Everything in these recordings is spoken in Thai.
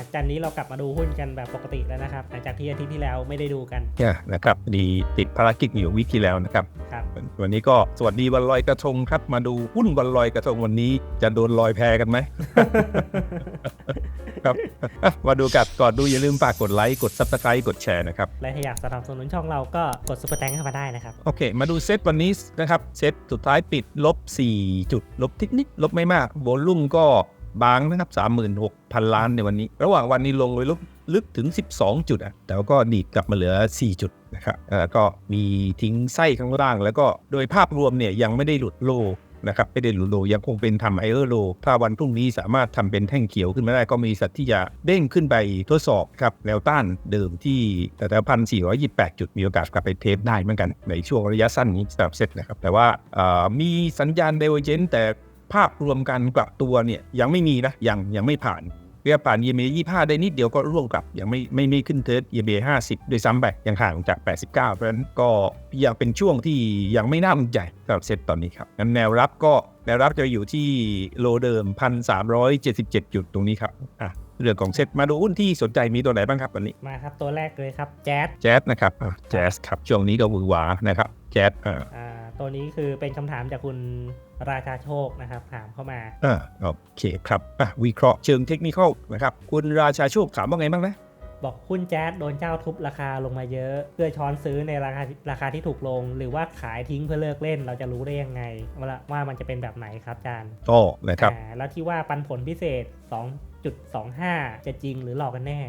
อะจันนี้เรากลับมาดูหุ้นกันแบบปกติแล้วนะครับ หลังจากที่อาทิตย์ที่แล้วไม่ได้ดูกันเนี่ยนะครับดีติดภารกิจอยู่วิกที่แล้วนะครับครับ วันนี้ก็สวัสดีวันลอยกระทงครับ มาดูหุ้นวันลอยกระทงวันนี้จะโดนลอยแพกันไหมครับอะมาดูกันก่อนดูอย่าลืมฝากกดไลค์กด subscribe กดแชร์นะครับ และถ้าอยากสนับสนุนช่องเราก็กดซุปเปอร์แตงเข้ามาได้นะครับ โอเค มาดูเซตวันนี้นะครับ เซตสุดท้ายปิดลบ 4 จุด ลบทิดนิดลบไม่มากโวลุ่มก็ บางนะครับ36,000 ล้านในวันนี้ ระหว่างวันนี้ลงไปล,ลึกถึง 12 จุดอะแต่ก็ดีดกลับมาเหลือ 4 จุดนะครับก็มีทิ้งไส้ข้างล่าง แล้วก็โดยภาพรวมเนี่ยยังไม่ได้หลุดโลนะครับไม่ได้หลุดโลยังคงเป็นทำไอเออร์โลถ้าวันพรุ่งนี้สามารถทำเป็นแท่งเขียวขึ้นมาได้ก็มีสัตว์ที่จะเด้งขึ้นไปทดสอบครับแนวต้านเดิมที่แต่แต่พันสี่ร้อยยี่แปดจุดมีโอกาสกลับไปเทสได้เหมือนกัน ในช่วงระยะสั้นนี้สำหรับเซ็ตนะครับแต่ว่ามีสัญญาณเดเวอเจนแต่ ภาพรวมการกลับตัวเนี่ยยังไม่มีนะยังยังไม่ผ่านเรียกผ่าน EMA 25 ได้นิดเดียวก็ร่วงกลับ ยังไม่ไม่ไม่ขึ้นเทส EMA 50 ด้วยซ้ำไปยังห่างจาก 89 เพราะฉะนั้นก็ยังเป็นช่วงที่ยังไม่น่าสนใจสำหรับเซตตอนนี้ครับงั้นแนวรับก็แนวรับจะอยู่ที่โลเดิม 1,377 จุดตรงนี้ครับอะเรื่องของเซตมาดูหุ้นที่สนใจมีตัวไหนบ้างครับวันนี้มาครับตัวแรกเลยครับแจ๊ดแจ๊สนะครับอะแจ๊สครับช่วงนี้ก็หวือหวานะครับแจ๊สอ่าอ่า ตัวนี้คือเป็นคำถามจากคุณราชาโชคนะครับถามเข้ามาอ่าโอเคครับอะวิเคราะห์เชิงเทคนิคนะครับ คุณราชาโชคถามว่าไงบ้างนะ บอกหุ้นแจ๊ดโดนเจ้าทุบราคาลงมาเยอะ เพื่อช้อนซื้อในราคาราคาที่ถูกลง หรือว่าขายทิ้งเพื่อเลิกเล่นเราจะรู้ได้ยังไงว่าว่ามันจะเป็นแบบไหนครับอาจารย์ก็นะครับอ่าแล้วที่ว่าปันผลพิเศษ 2.25 จะจริงหรือหลอกกันแน่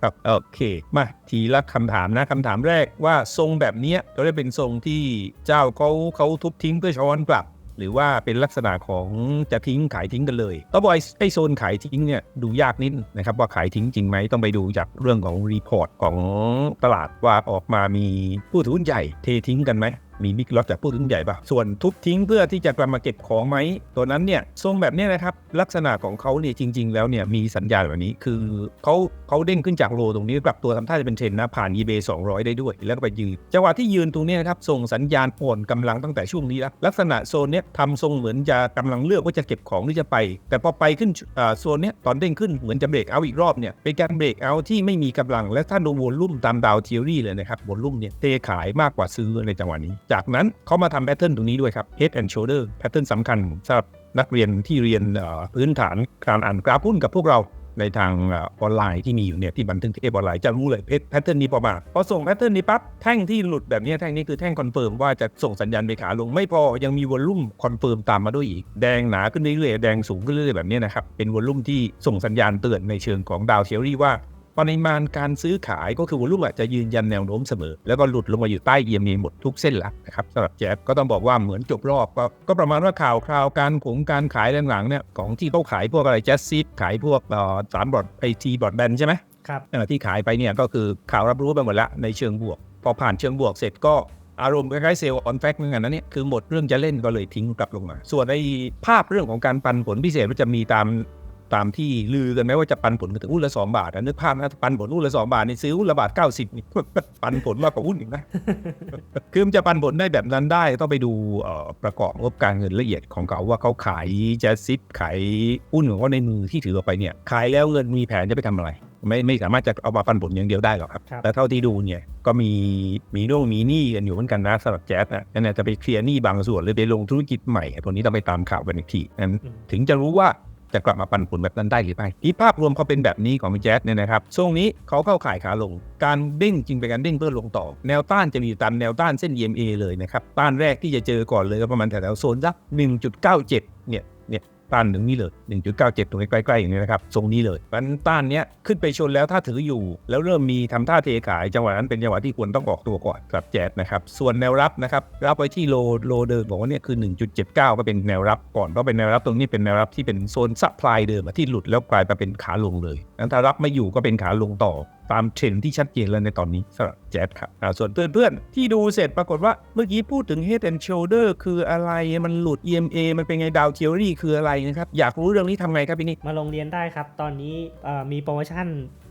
ครับโอเค มาทีละคำถามนะคำถามแรกว่าทรงแบบเนี้ยก็ได้เป็นทรงที่เจ้าเขาเขาทุบทิ้งเพื่อช้อนกลับ หรือว่าเป็นลักษณะของจะทิ้งขายทิ้งกันเลยต้องบอกไอ้ไอโซนขายทิ้งเนี่ยดูยากนิดนะครับว่าขายทิ้งจริงไหมต้องไปดูจากเรื่องของรีพอร์ตของตลาดว่าออกมามีผู้ถือหุ้นใหญ่เททิ้งกันไหม มีบิ๊กล็อตจากผู้ถือหุ้นใหญ่ป่ะ ส่วนทุบทิ้งเพื่อที่จะกลับมาเก็บของไหม ตัวนั้นเนี่ยทรงแบบนี้นะครับ ลักษณะของเขาเนี่ยจริง ๆ แล้วเนี่ยมีสัญญาณแบบนี้คือเขาเขาเด้งขึ้นจากโลตรงนี้กลับตัวทำท่าจะเป็นเทรนนะ ผ่าน eBay 200 ได้ด้วย แล้วก็ไปยืน จังหวะที่ยืนตรงนี้นะครับส่งสัญญาณอ่อนกำลังตั้งแต่ช่วงนี้แล้วลักษณะโซนเนี้ยทำทรงเหมือนจะกำลังเลือกว่าจะเก็บของหรือจะไป แต่พอไปขึ้นอ่าโซนเนี้ยตอนเด้งขึ้นเหมือนจะเบรกเอาอีกรอบเนี่ยเป็นการเบรกเอาที่ไม่มีกำลังและถ้าดูวอลลุ่มตามดาวเทอรี่เลยนะครับวอลลุ่มเนี่ยเทขายมากกว่าซื้อในจังหวะนี้จากนั้นเขามาทำแพทเทิร์นตรงนี้ด้วยครับ head and shoulder แพทเทิร์นสำคัญสำหรับนักเรียนที่เรียนพื้นฐานการอ่านกราฟหุ้นกับพวกเราในทางออนไลน์ที่มีอยู่เนี่ยที่บันทึกเทปออนไลน์จะรู้เลยแพทเทิร์นนี้ประมาณพอส่งแพทเทิร์นนี้ปั๊บแท่งที่หลุดแบบนี้แท่งนี้คือแท่งคอนเฟิร์มว่าจะส่งสัญญาณไปขาลงไม่พอยังมีวอลลุ่มคอนเฟิร์มตามมาด้วยอีก แดงหนาขึ้นเรื่อยๆแดงสูงขึ้นเรื่อยๆแบบนี้นะครับเป็นวอลลุ่มที่ส่งสัญญาณเตือนในเชิงของดาวเทอรี่ว่า ปริมาณการซื้อขายก็คือวอลุ่มอาจจะยืนยันแนวโน้มเสมอ แล้วก็หลุดลงมาอยู่ใต้ EMA หมดทุกเส้นละนะครับสำหรับแจ๊บก็ต้องบอกว่าเหมือนจบรอบก็ก็ประมาณว่าข่าวคราวการผงการขายหลังๆเนี่ยของที่เขาขายพวกอะไรแจ๊สซิดขายพวกเอ่อสามบอดไอทีบอดแบนใช่ไหมครับเอ่อที่ขายไปเนี่ยก็คือข่าวรับรู้ไปหมดแล้วในเชิงบวก พอผ่านเชิงบวกเสร็จก็อารมณ์คล้ายๆเซลล์ออนแฟกเหมือนกันนะเนี่ยคือหมดเรื่องจะเล่นก็เลยทิ้งกลับลงมา ส่วนในภาพเรื่องของการปันผลพิเศษมันจะมีตาม ตามที่ลือกันไหมว่าจะปันผลกันถึงหุ้นละ2บาทนะนึกภาพนะปันผลหุ้นละ2บาทนี่ซื้อหุ้นละบาท90นี่ปันผลมากกว่าหุ้นอีกนะคือมันจะปันผลได้แบบนั้นได้ต้องไปดูเอ่อประกอบงบการเงินละเอียดของเขาว่าเขาขายแจสซิปขายหุ้นของเขาในมือที่ถือออกไปเนี่ยขายแล้วเงินมีแผนจะไปทำอะไรไม่ไม่สามารถจะเอามาปันผลอย่างเดียวได้หรอกครับครับแต่เท่าที่ดูเนี่ยก็มีมีน่งมีหนี้กันอยู่เหมือนกันนะสำหรับแจ๊สนะนั่นนะจะไปเคลียร์หนี้บางส่วนหรือไปลงธุรกิจใหม่ตัวนี้ต้องไปตามข่าวกันอีกทีนั้นอืมถึงจะรู้ว่า จะกลับมาปันผลแบบนั้นได้หรือไม่ที่ภาพรวมเขาเป็นแบบนี้ของแจ๊ดเนี่ยนะครับช่วงนี้เขาเข้าขายขาลง การเด้งจริงเป็นการเด้งเพื่อลงต่อ แนวต้านจะมีตามแนวต้านเส้น EMA เลยนะครับต้านแรกที่จะเจอก่อนเลยก็ประมาณแถวๆโซนสัก1.97 เนี่ย ต้านถึงนี่เลย1.97 ตรงนี้ใกล้ๆอย่างนี้นะครับทรงนี้เลยมันต้านเนี้ยขึ้นไปชนแล้วถ้าถืออยู่ แล้วเริ่มมีทำท่าเทขายจังหวะนั้นเป็นจังหวะที่ควรต้องออกตัวก่อนกับแจดนะครับส่วนแนวรับนะครับรับไว้ที่โลโลเดิมบอกว่าเนี่ยคือ 1.79 ก็เป็นแนวรับก่อนเพราะเป็นแนวรับตรงนี้เป็นแนวรับที่เป็นโซนซัพพลายเดิมที่หลุดแล้วกลายมาเป็นขาลงเลยนั้นถ้ารับไม่อยู่ก็เป็นขาลงต่อ ตามเทรนที่ชัดเจนแล้วในตอนนี้สำหรับแจ๊ดครับอ่าส่วนเพื่อนๆ ที่ดูเสร็จปรากฏว่าเมื่อกี้พูดถึง Head and Shoulder คืออะไรมันหลุด EMA มันเป็นไงดาวเทอรี่คืออะไรนะครับ อยากรู้เรื่องนี้ทำไงครับพี่นิกมาลงเรียนได้ครับ ตอนนี้มีโปรโมชั่น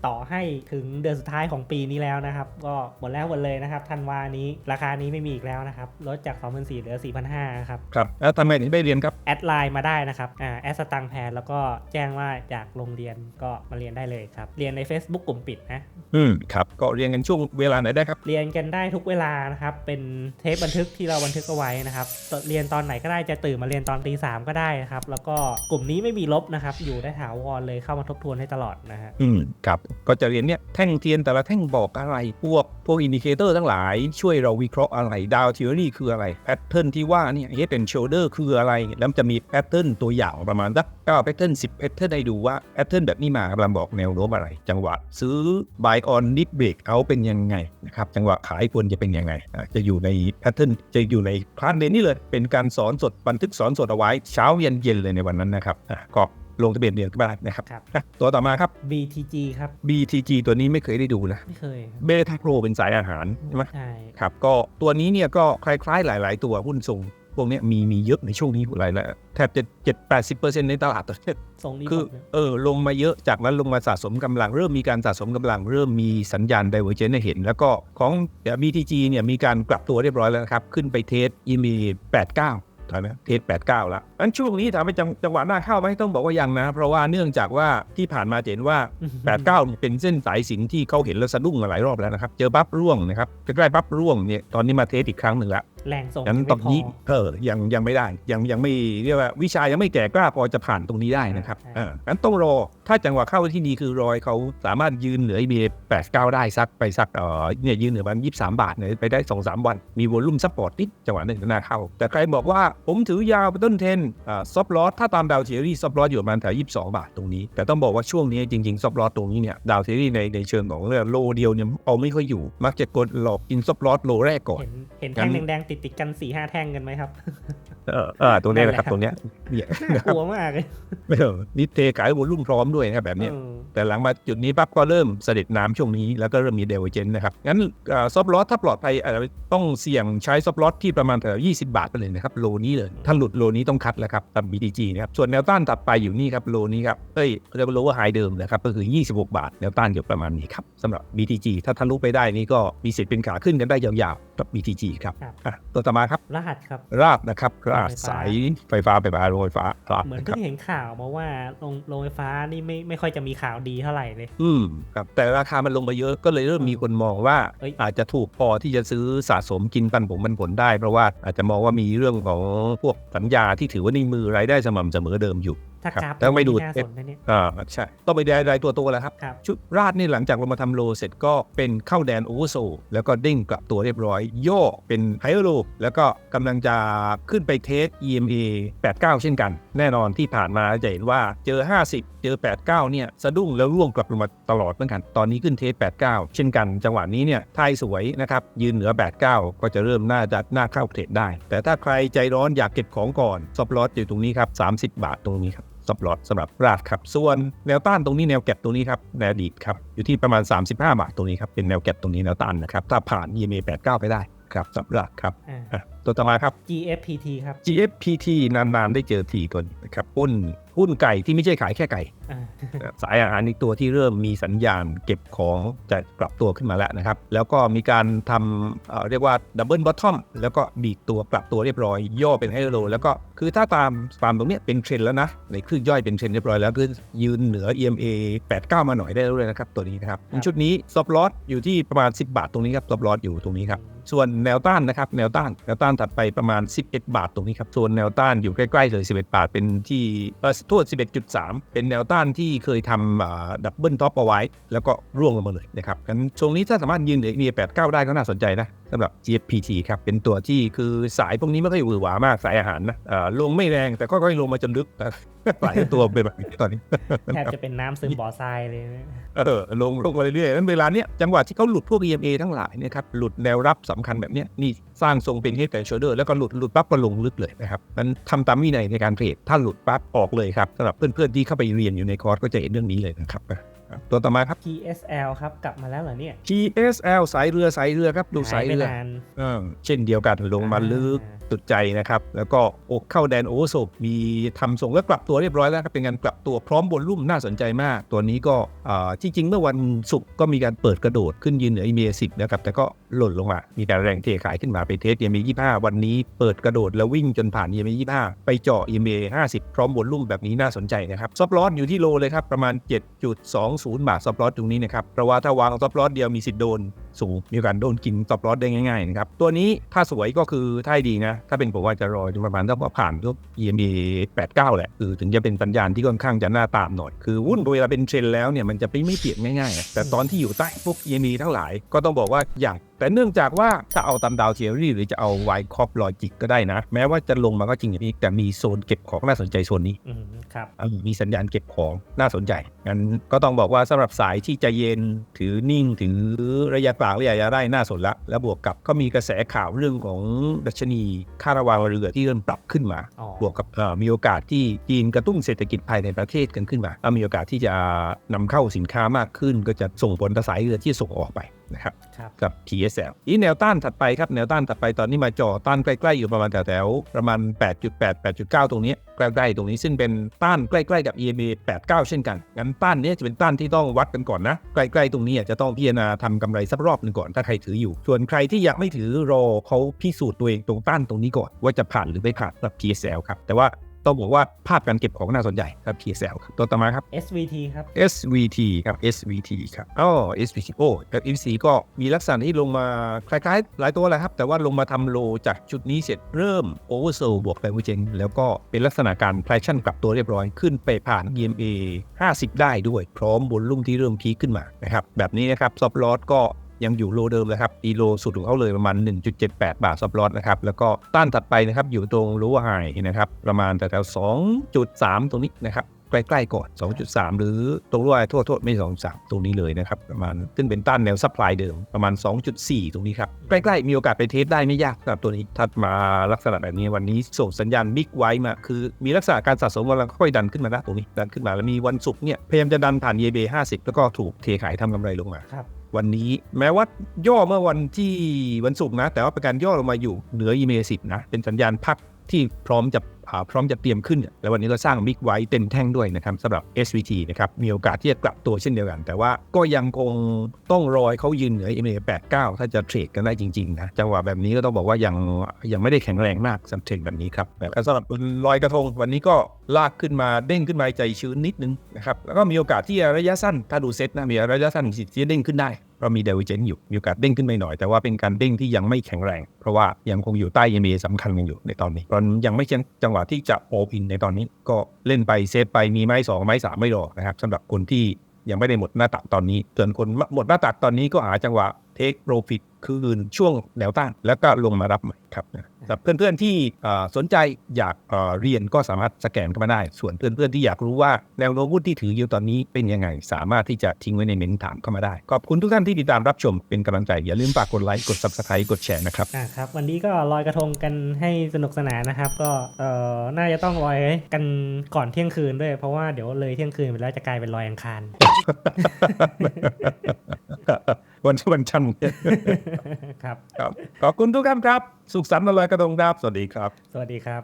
ต่อให้ถึงเดือนสุดท้ายของปีนี้แล้วนะครับ ก็หมดแล้วหมดเลยนะครับธันวานี้ราคานี้ไม่มีอีกแล้วนะครับลดจาก24,000เหลือ 4,500ครับครับแล้วทำไมถึงไม่เรียนครับ แอดไลน์มาได้นะครับอ่าแอดสตังค์แพนแล้วก็แจ้งว่าอยากลงเรียนก็มาเรียนได้เลยครับ เรียนใน Facebook กลุ่มปิดนะ อืมครับก็เรียนกันช่วงเวลาไหนได้ครับ เรียนกันได้ทุกเวลานะครับ เป็นเทปบันทึกที่เราบันทึกเอาไว้นะครับ เรียนตอนไหนก็ได้จะตื่นมาเรียนตอนตีสามก็ได้นะครับ แล้วก็กลุ่มนี้ไม่มีลบนะครับ อยู่ได้ถาวรเลยเข้ามาทบทวนให้ตลอดนะฮะ อืมครับก็จะเรียนเนี่ยแท่งเทียนแต่ละแท่งบอกอะไร พวกพวกอินดิเคเตอร์ทั้งหลาย ช่วยเราวิเคราะห์อะไรดาวเทอรี่คืออะไรแพทเทิร์นที่ว่าเนี่ย head and shoulder คืออะไร แล้วจะมีแพทเทิร์นตัวอย่างประมาณสักเก้าแพทเทิร์นสิบแพทเทิร์นให้ดูว่าแพทเทิร์นแบบนี้มากำลังบอกแนวโน้มอะไร จังหวะซื้อ buy on dip break เอาเป็นยังไงนะครับจังหวะขายควรจะเป็นยังไง จะอยู่ในแพทเทิร์นจะอยู่ในคลาสเรียนนี่เลยเป็นการสอนสดบันทึกสอนสดเอาไว้เช้าเย็นเย็นเลยในวันนั้นนะครับก็ ลงทะเบียนเรียนก็ได้นะครับครับอะตัวต่อมาครับ BTG ครับ BTG ตัวนี้ไม่เคยได้ดูนะไม่เคยครับเบต้าโปรเป็นสายอาหารใช่ไหมใช่ครับก็ตัวนี้เนี่ยก็คล้ายๆหลาย ๆ ตัวหุ้นทรงพวกเนี้ยมีมีเยอะในช่วงนี้หลายแล้วแทบจะเจ็ดแปดสิบเปอร์เซ็นต์ในตลาดตอนนี้ทรงนี้คือผมเออลงมาเยอะจากนั้นลงมาสะสมกำลัง เริ่มมีการสะสมกำลัง เริ่มมีสัญญาณ divergence ให้เห็น แล้วก็ของ BTG เนี่ยมีการกลับตัวเรียบร้อยแล้วนะครับ ขึ้นไปเทส EMA 89 ตอนนี้เทส89แล้วอันช่วงนี้ถามว่าจังจังหวะหน้าเข้าไหมต้องบอกว่ายังนะ เพราะว่าเนื่องจากว่าที่ผ่านมาจะเห็นว่า 89เนี่ยเป็นเส้นสายสินที่เขาเห็นแล้วสะดุ้งมาหลายรอบแล้วนะครับ เจอปั๊บร่วงนะครับใกล้ๆปั๊บร่วงเนี่ยตอนนี้มาเทสอีกครั้งหนึ่งละ แรงส่งงั้นยังตไม่อนพอนี้เออยังยังไม่ได้ยังยังไม่เรียกว่าวิชายังไม่แก่กล้าพอจะผ่านตรงนี้ได้นะครับใช่เอองั้นต้องรอถ้าจังหวะเข้าที่ดีคือรอยเขาสามารถยืนเหนือ EBA 89 ได้สักไปสักเออเนี่ยยืนเหนือมัน23บาทเนี่ยไปได้2-3วัน มีวอลุ่มซัพพอร์ตนิดจังหวะหนึ่งน่าเข้า แต่ใครบอกว่าผมถือยาวไปต้นเทนอ่าซอฟลอสถ้าตามดาวเทอรี่ซอฟลอสอยู่ประมาณแถว22บาทตรงนี้ แต่ต้องบอกว่าช่วงนี้จริงๆซอฟลอสตรงนี้เนี่ยดาวเทอรี่ในในเชิงของเรื่องโลเดียวเนี่ยเอาไม่ค่อยอยู่มักจะกดหลอกกินซอฟลอสโลแรกก่อนเห็นเห็นงั้แท่งนแดงๆติดติดกันสี่ห้าแท่งกันไหมครับ เออเออตรงนี้แหละครับนั่ตนรแหงละเนี้ยเนี่ยน่ากลัวมากเลยเออนี่เทขายวอลุ่มพร้อมด้วยนะครับแบบเนี้ยเออแต่หลังมาจุดนี้ปั๊บก็เริ่มเสด็จน้ำช่วงนี้แล้วก็เริ่มมีเดเวอร์เจนนะครับ งั้นซอฟลอสถ้าปลอดภัยอาจจะต้องเสี่ยงใช้ซอฟลอสที่ประมาณแถว20บาทไปเลยนะครับโลนี้เลย ถ้าหลุดโลนี้ต้องคัดแล้วครับตาม BTG นะครับ ส่วนแนวต้านถัดไปอยู่นี่ครับโลนี้ครับเอ้ยเรียกว่าโลว่าไฮเดิมนะครับก็คือ 26 บาท แนวต้านอยู่ประมาณนี้ครับสำหรับ BTG ถ้าทะลุไปได้นี่ก็มีสิทธิ์เป็นขาขึ้นกันได้ยาวๆกับ BTG ครับครับอะตัวต่อมาครับรหัสครับราบนะครับราบไฟฟ้าสายไฟฟ้าไฟฟ้าโรงไฟฟ้าราบเหมือนนะคเพิ่รับงเห็นข่าวมาว่าโรงโรงไฟฟ้านี่ไม่ไม่ค่อยจะมีข่าวดีเท่าไหร่เลย อืมครับแต่ราคามันลงมาเยอะก็เลยเริ่มมีคนมองว่าเอ้ยอาจจะถูกพอที่จะซื้อสะสมกินปันผลปันผลได้ เพราะว่าอาจจะมองว่ามีเรื่องของพวกสัญญาที่ถือว่าในมือรายได้สม่ำเสมอเดิมอยู่ ถ้าครับกราฟแล้วไม่ดูดน่าสนนะเนี่ยอ่าใช่ต้องไปได้รายตัวตัวแล้วครับครับ ชุดราดนี่หลังจากเรามาทำโลเสร็จก็เป็นเข้าแดนโอเวอร์โซลแล้วก็เด้งกลับตัวเรียบร้อย ย่อเป็นไฮโลแล้วก็กำลังจะขึ้นไปเทส EMA 89 เช่นกัน แน่นอนที่ผ่านมาจะเห็นว่าเจอ 50 เจอ 89 เนี่ย สะดุ้งแล้วร่วงกลับลงมาตลอดเหมือนกัน ตอนนี้ขึ้นเทส 89 เช่นกัน จังหวะนี้เนี่ยไทยสวยนะครับ ยืนเหนือ 89 ก็จะเริ่มน่าจะน่าเข้าเทรดได้ แต่ถ้าใครใจร้อนอยากเก็บของก่อนซอฟลอสอยู่ตรงนี้ครับ 30 บาทตรงนี้ครับ ซับลอตสำหรับราดครับ ส่วนแนวต้านตรงนี้แนวแก็บตรงนี้ครับในอดีตครับอยู่ที่ประมาณ 35 บาทตรงนี้ครับเป็นแนวแก็บตรงนี้แนวต้านนะครับถ้าผ่าน EMA 89 ไปได้ครับสำหรับครับอ่าอะตัวต่อมาครับ GFPT ครับ GFPT นานๆได้เจอทีตัวนี้นะครับหุ้น หุ้นไก่ที่ไม่ใช่ขายแค่ไก่อ่าสายอาหารอีกตัวที่เริ่มมีสัญญาณเก็บของจะกลับตัวขึ้นมาแล้วนะครับ แล้วก็มีการทำเอ่อเรียกว่าดับเบิลบอททอมแล้วก็ดีดตัวกลับตัวเรียบร้อย ย่อเป็นไฮโลแล้วก็คือถ้าตามตามตรงเนี้ยเป็นเทรนด์แล้วนะ ในคลื่นย่อยเป็นเทรนด์เรียบร้อยแล้วคือยืนเหนือ EMA 89 มาหน่อยได้แล้วเลยนะครับตัวนี้นะครับครับชุดนี้ซอฟลอสอยู่ที่ประมาณ 10 บาทตรงนี้ครับซอฟลอสอยู่ตรงนี้ครับ ส่วนแนวต้านนะครับแนวต้านแนวต้านถัดไปประมาณ 11 บาทตรงนี้ครับส่วนแนวต้านอยู่ใกล้ๆเลย 11 บาท เป็นที่เออโทษ11.3 เป็นแนวต้านที่เคยทำดับเบิลท็อปเอาไว้ แล้วก็ร่วงลงมาเลยนะครับงั้นช่วงนี้ถ้าสามารถยืนเหนือ EMA 89 ได้ก็น่าสนใจนะสำหรับ GFPT ครับเป็นตัวที่คือสายพวกนี้ไม่ค่อยหวือหวามากสายอาหารนะเอ่อลงไม่แรงแต่ก็ค่อยๆลงมาจนลึกนะหลายตัวเป็นแบบนี้ตอนนี้แทบจะเป็นน้ำซึมบ่อทรายเลยนะเออลงลงมาเรื่อยๆนั้นเวลาเนี้ยจังหวะที่เขาหลุดพวก EMA ทั้งหลายเนี่ยครับหลุดแนวรับสำคัญแบบนี้นี่สร้างทรงเป็นเฮดไก่โชเดอร์แล้วก็หลุดหลุดปั๊บก็ลงลึกเลยนะครับนั้นทำตามวินัยในการเทรดถ้าหลุดปั๊บออกเลยครับสำหรับเพื่อนๆที่เข้าไปเรียนอยู่ในคอร์สก็จะเห็นเรื่องนี้เลยนะครับ ตัวต่อมาครับ TSL ครับกลับมาแล้วเหรอเนี่ย TSL สายเรือสายเรือครับดูสายหไปเรือนานเออเช่นเดียวกันลงมาลึกอ่าสุดใจนะครับ แล้วก็โอกเข้าแดนโอเวอร์โซมีทำส่งแล้วกลับตัวเรียบร้อยแล้วครับ เป็นการกลับตัวพร้อมบนลุ่มน่าสนใจมาก ตัวนี้ก็อ่าจริง ๆ เมื่อวันศุกร์ก็มีการเปิดกระโดดขึ้นยืนเหนือ EMA 10นะครับ แต่ก็หล่นลงมา มีการแรงเทขายขึ้นมาไปเทส EMA 25วันนี้เปิดกระโดดแล้ววิ่งจนผ่าน EMA 25ไปเจาะ EMA 50พร้อมบนลุ่มแบบนี้น่าสนใจนะครับซอฟลอสอยู่ที่โลเลยครับประมาณ0บาทซับลอสตรงนี้นะครับเพราะว่าถ้าวางซับลอสเดียวมีสิทธิ์โดน สูง มีโอกาสโดนกินตอบลอดได้ง่ายๆนะครับ ตัวนี้ถ้าสวยก็คือถ้าให้ดีนะ ถ้าเป็นผมว่าจะรอจนประมาณถ้าผ่านพวก EMA 89 แหละ คือถึงจะเป็นสัญญาณที่ค่อนข้างจะน่าตามหน่อย คือวุ่นเวลาเป็นเทรนด์แล้วเนี่ยมันจะไม่ไม่เปลี่ยนง่ายๆอะแต่ตอนที่อยู่ใต้พวก EMA ทั้งหลายก็ต้องบอกว่าอยากแต่เนื่องจากว่าถ้าเอาตามดาวเทียรี่หรือจะเอาไวคอปลอจิกก็ได้นะ แม้ว่าจะลงมาก็จริงอย่างนี้แต่มีโซนเก็บของน่าสนใจโซนนี้อืมครับเออมีสัญญาณเก็บของน่าสนใจงั้นก็ต้องบอกว่าสำหรับสายที่ใจเย็นถือนิ่งถือระยะกลางระยะยาวได้น่าสนละ แล้วบวกกับก็มีกระแสข่าวเรื่องของดัชนีค่าระวางเรือที่เริ่มปรับขึ้นมาอ๋อบวกกับเอ่อมีโอกาสที่จีนกระตุ้นเศรษฐกิจภายในประเทศกันขึ้นมาแล้วมีโอกาสที่จะนำเข้าสินค้ามากขึ้น ก็จะส่งผลต่อสายเรือที่ส่งออกไป นะครับครับกับ TSL อีกแนวต้านถัดไปครับแนวต้านถัดไปตอนนี้มาจ่อต้านใกล้ๆอยู่ประมาณแถวๆประมาณ 8.8 8.9 ตรงนี้ใกล้ๆตรงนี้ซึ่งเป็นต้านใกล้ๆกับ EMA 89 เช่นกันงั้นต้านเนี้ยจะเป็นต้านที่ต้องวัดกันก่อนนะใกล้ๆตรงนี้อาจจะต้องพิจารณาทำกำไรสักรอบหนึ่งก่อนถ้าใครถืออยู่ ส่วนใครที่อยากไม่ถือรอเขาพิสูจน์ตัวเองตรงต้านตรงนี้ก่อน ว่าจะผ่านหรือไม่ผ่านสำหรับ TSL ครับแต่ว่า ต้องบอกว่าภาพการเก็บของน่าสนใจครับ TSL ครับตัวต่อมาครับ SVT ครับ SVT ครับ SVT ครับอ๋อ SVT โอ้แบบ SVT ก็มีลักษณะที่ลงมาคล้ายๆ หลายตัวแหละครับ แต่ว่าลงมาทำโลจากจุดนี้เสร็จเริ่ม Oversold บวกไปวิเจนแล้วก็เป็นลักษณะการ traction กลับตัวเรียบร้อยขึ้นไปผ่าน EMA 50 ได้ด้วย พร้อมบนลุ่มที่เริ่มพีคขึ้นมานะครับแบบนี้นะครับซอฟลอสก็ ยังอยู่โลเดิมเลยครับอีโลสุดของเขาเลยประมาณ 1.78 บาทซอฟลอสนะครับ แล้วก็ต้านถัดไปนะครับอยู่ตรงรู้ว่าไฮนะครับประมาณแถวๆ2.3 ตรงนี้นะครับใกล้ๆก่อน 2.3 หรือตรงด้วยโทษโทษไม่2.3 ตรงนี้เลยนะครับประมาณซึ่งเป็นต้านแนวซัพพลายเดิมประมาณ 2.4 ตรงนี้ครับ ใกล้ๆ มีโอกาสไปเทสได้ไม่ยากสำหรับตัวนี้ถ้ามาลักษณะแบบนี้วันนี้ส่งสัญญาณบิ๊กไว้มา คือมีลักษณะการสะสมกำลังค่อยๆดันขึ้นมาแล้วตรงนี้ดันขึ้นมาแล้วมีวันศุกร์เนี่ยพยายามจะดันผ่าน EBA 50 แล้วก็ถูกเทขายทำกำไรลงมาครับวันนี้แม้ว่าย่อเมื่อวันที่วันศุกร์นะ แต่ว่าเป็นการย่อลงมาอยู่เหนือ EMA 10นะ เป็นสัญญาณพักที่พร้อมจะ พร้อมจะเตรียมขึ้น แล้ววันนี้เราสร้างบิ๊กไว้เต็มแท่งด้วยนะครับสำหรับ SVT นะครับมีโอกาสที่จะกลับตัวเช่นเดียวกัน แต่ว่าก็ยังคงต้องรอให้เขายืนเหนือ MA 89 ถ้าจะเทรดกันได้จริงๆนะจังหวะแบบนี้ก็ต้องบอกว่ายังยังไม่ได้แข็งแรงมากสำหรับเทรดแบบนี้ครับแบบสำหรับลอยกระทงวันนี้ก็ลากขึ้นมาเด้งขึ้นมาใจชื้นนิดนึงนะครับแล้วก็มีโอกาสที่ระยะสั้นถ้าดูเซตนะมีระยะสั้นสิทธิ์ที่จะเด้งขึ้นได้เรามีเดวิเจนอยู่มีโอกาสเด้งขึ้นไปหน่อย แต่ว่าเป็นการเด้งที่ยังไม่แข็งแรง เพราะว่ายังคงอยู่ใต้ EMA สำคัญกันอยู่ในตอนนี้เพราะยังไม่ใช่จังหวะที่จะโอพินในตอนนี้ก็เล่นไปเซฟไปมีไม้สองไม้สามไม่รอนะครับสำหรับคนที่ยังไม่ได้หมดหน้าตักตอนนี้ส่วนคนหมดหน้าตักตอนนี้ก็หาจังหวะ เทคโปรฟิตคืนช่วงแนวต้าน แล้วก็ลงมารับใหม่ครับสำหรับเพื่อนๆที่เอ่อสนใจอยากเอ่อเรียนก็สามารถสแกนเข้ามาได้ ส่วนเพื่อนๆที่อยากรู้ว่าแนวโน้มหุ้นที่ถืออยู่ตอนนี้เป็นยังไง สามารถที่จะทิ้งไว้ในเมนต์ถามเข้ามาได้ ขอบคุณทุกท่านที่ติดตามรับชมเป็นกำลังใจ อย่าลืมฝากกดไลค์กด subscribe กดแชร์นะครับอ่าครับ วันนี้ก็ลอยกระทงกันให้สนุกสนานนะครับ ก็เอ่อน่าจะต้องลอยกันก่อนเที่ยงคืนด้วย เพราะว่าเดี๋ยวเลยเที่ยงคืนไปแล้วจะกลายเป็นลอยอังคาร วันวันจันทร์ครับ ครับ ขอบคุณทุกท่านครับ สุขสันต์วันลอยกระทงครับ สวัสดีครับ สวัสดีครับ